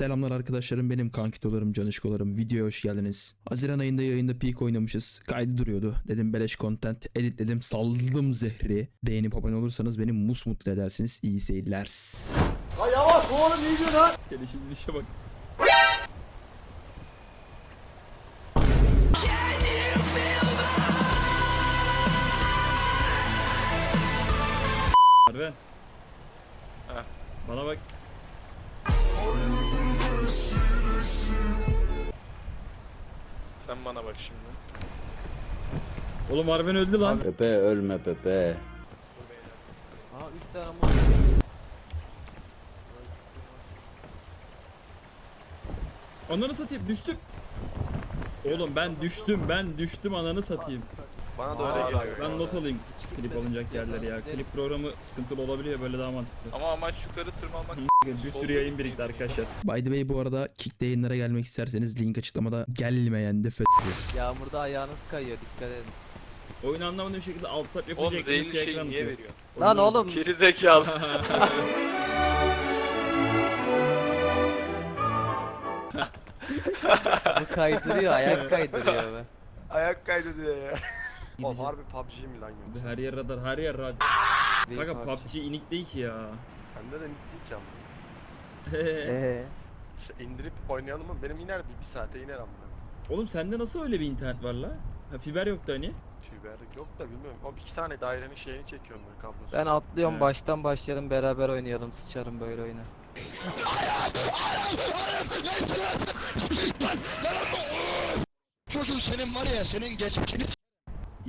Selamlar arkadaşlarım benim kankitolarım canışkolarım videoya hoş geldiniz. Haziran ayında yayında peak oynamışız. Kaydı duruyordu. Dedim beleş content editledim saldım zehri. Beğenip abone olursanız beni musmutlu edersiniz. İyi seyirler. Ha yavaş oğlum iyi diyor lan. Gelişin işe bak. Harbi. Bana bak. Sen bana bak şimdi. Oğlum Harben öldü lan. Pepe ölme Pepe. Ha 3 tane ama. Ananı satayım düştüm. Oğlum ben düştüm ben düştüm ananı satayım. Bana da Aa, öyle geliyor. Ben ya. not alayım klip alınacak yerleri ya. Klip programı sıkıntılı olabiliyor böyle daha mantıklı. Ama amaç yukarı tırmanmak. Bir sürü yayın birikti arkadaşlar. By the way bu arada Kick'te yayınlara gelmek isterseniz link açıklamada gelmeyen de f***. Yağmurda ayağınız kayıyor dikkat edin. Oyunu anlamadığım bir şekilde alt tab zehirli siyah şeyi ekran niye veriyor? Lan oğlum. Geri zekalı. Bu kaydırıyor ayak kaydırıyor be. Ayak kaydı diyor ya. Gideceğim. harbi PUBG mi lan yoksa? Her yer radar her yer radar. Değil Kanka. PUBG inik değil ki ya. Bende de bitti ki ama. Ee, İşte indirip oynayalım mı? Benim iner bir, bir saate iner ama. Oğlum sende nasıl öyle bir internet var la? Ha, fiber yoktu hani. Fiber yok da bilmiyorum. Ama iki tane dairenin şeyini çekiyorum ben kablosu. ben atlıyorum He. baştan başlayalım beraber oynayalım sıçarım böyle oyuna. Çocuğu senin var ya senin geçmişini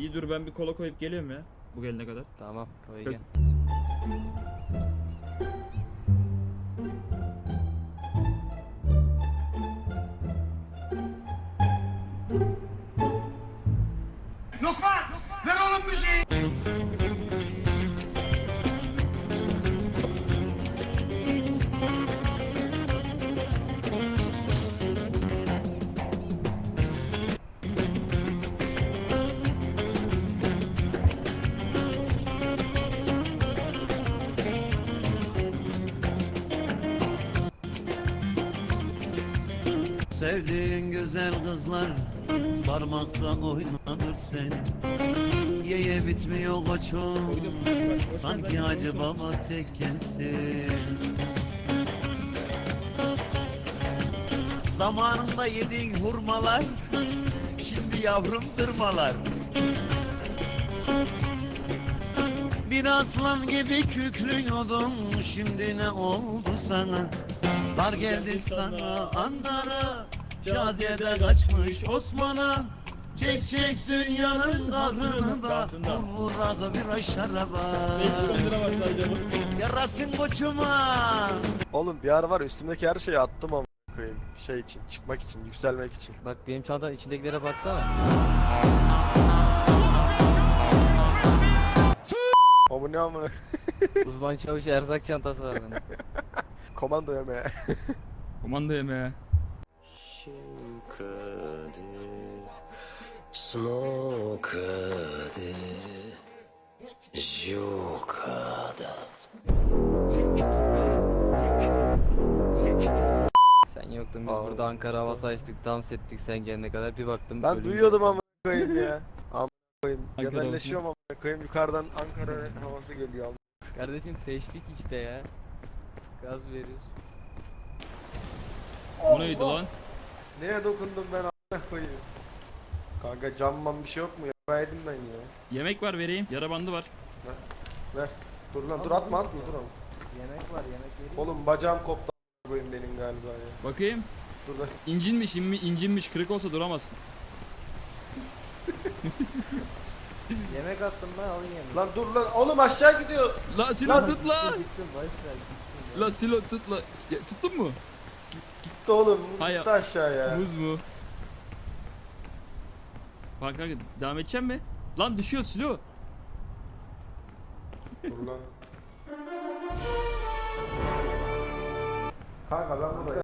İyi dur ben bir kola koyup geliyorum ya. Bu gelene kadar. Tamam koy Gel. Lokman ver oğlum müziği Sevdiğin güzel kızlar parmaksa oynanır senin. Yeye bitmiyor koçum sanki hacı baba tekkesin. Zamanında yediğin hurmalar şimdi yavrum tırmalar. Bir aslan gibi kükrüyordun şimdi ne oldu sana? Dar geldi sana Ankara Şaziye'de kaçmış Osman'a Çek çek dünyanın kahrını da Vur rakı bir ay şaraba 510 lira var sadece bu. Yarasın koçuma Oğlum bir ara var üstümdeki her şeyi attım ama koyayım. Şey için, çıkmak için, yükselmek için. Bak benim çantanın içindekilere baksana. O bu ne amına? Uzman çavuş erzak çantası var benim. Komando yemeğe. Komando yemeğe. Sen yoktun biz Aa. burada Ankara havası açtık dans ettik sen gelene kadar bir baktım. Ben duyuyordum ama koyayım ya. Ama koyayım. Ankara Cebelleşiyorum ama koyayım yukarıdan Ankara havası geliyor. am- Kardeşim teşvik işte ya. Gaz verir. O neydi lan? Neye dokundum ben amına koyayım? Kanka camman bir şey yok mu ya? Yedim ben ya. Yemek var vereyim. Yara bandı var. Ver. Dur lan dur atma atma dur ama. Yemek var yemek vereyim. Oğlum bacağım koptu amına koyayım benim galiba ya. Bakayım. Dur lan. İncinmiş, inmi, incinmiş. Kırık olsa duramazsın. Yemek attım ben alın yemek. Lan dur lan oğlum aşağı gidiyor. La silah tut la. Gittim başla. La silah tut la. Ya, tuttun mu? Gitti oğlum. Hay- Gitti aşağıya. Muz mu? Bak kanka devam edeceğim mi? Lan düşüyor silo. Dur lan. Kanka ben burada.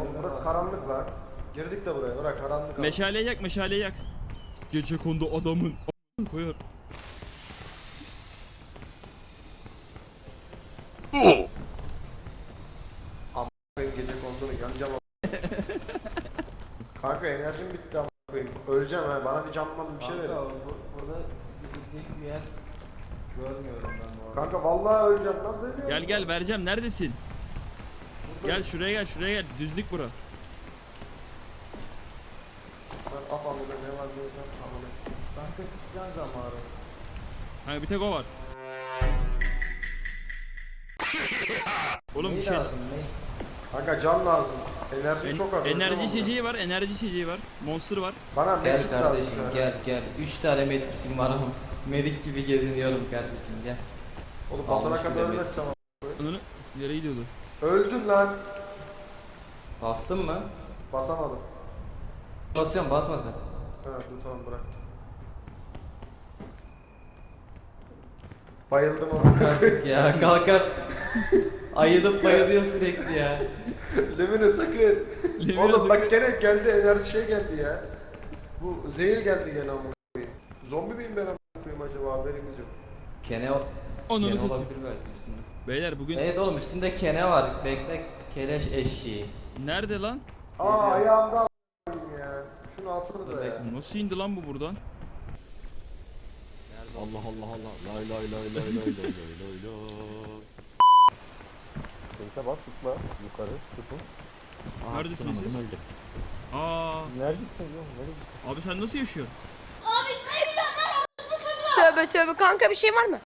Oğlum burası karanlık lan. Girdik de buraya. Bırak karanlık. abi. Meşaleyi yak meşaleyi yak. Gece kondu adamın. a- koyar. Gece konduğunu yanacağım Kanka enerjim bitti ama koyayım. Öleceğim ha. Bana bir camman bir şey verin. Kanka, bu, burada gidecek bir yer görmüyorum ben bu arada. Kanka vallahi öleceğim lan. Diyorsun? Gel gel vereceğim neredesin? Gel şuraya gel şuraya gel düzlük bura. Ben kafamda ne var diyeceğim. Amına. Kanka çıkacaksın zamanı. Ha bir tek o var. Oğlum bir şey lazım ne? Kanka can lazım. Enerji En- çok az. enerji içeceği var, enerji içeceği var. Monster var. Bana Gel medkit lazım kardeşim an. gel gel. 3 tane medkitim var ama medik gibi geziniyorum kardeşim gel. Oğlum basana Almış bir kadar de ölmezsem. Onu ileri gidiyordu. Öldün lan. Bastın mı? Basamadım. Basıyorum basma sen. Ha dur tamam bıraktım. Bayıldım ama. Ya kalkar. Ayılıp bayılıyor sürekli ya. Lemine sakın. Oğlum bak gene geldi enerji şey geldi ya. Bu zehir geldi gene amına koyayım. Zombi miyim ben amına koyayım acaba haberimiz yok. Kene, Onu kene satayım. olabilir belki üstünde. Beyler bugün Evet oğlum üstünde kene var. Bekle keleş eşeği. nerede lan? Aa ayağımda a**ayım ya. Şunu alsanıza ya. Nasıl indi lan bu buradan? Allah Allah Allah. Lay lay lay lay lay lay lay lay lay. Kayıta bas tıkla yukarı tutun. Aa, Neredesiniz tutamadım, siz? öldü. Aa, Neredesin oğlum? Nereye abi sen nasıl yaşıyorsun? Tövbe tövbe kanka bir şey var mı?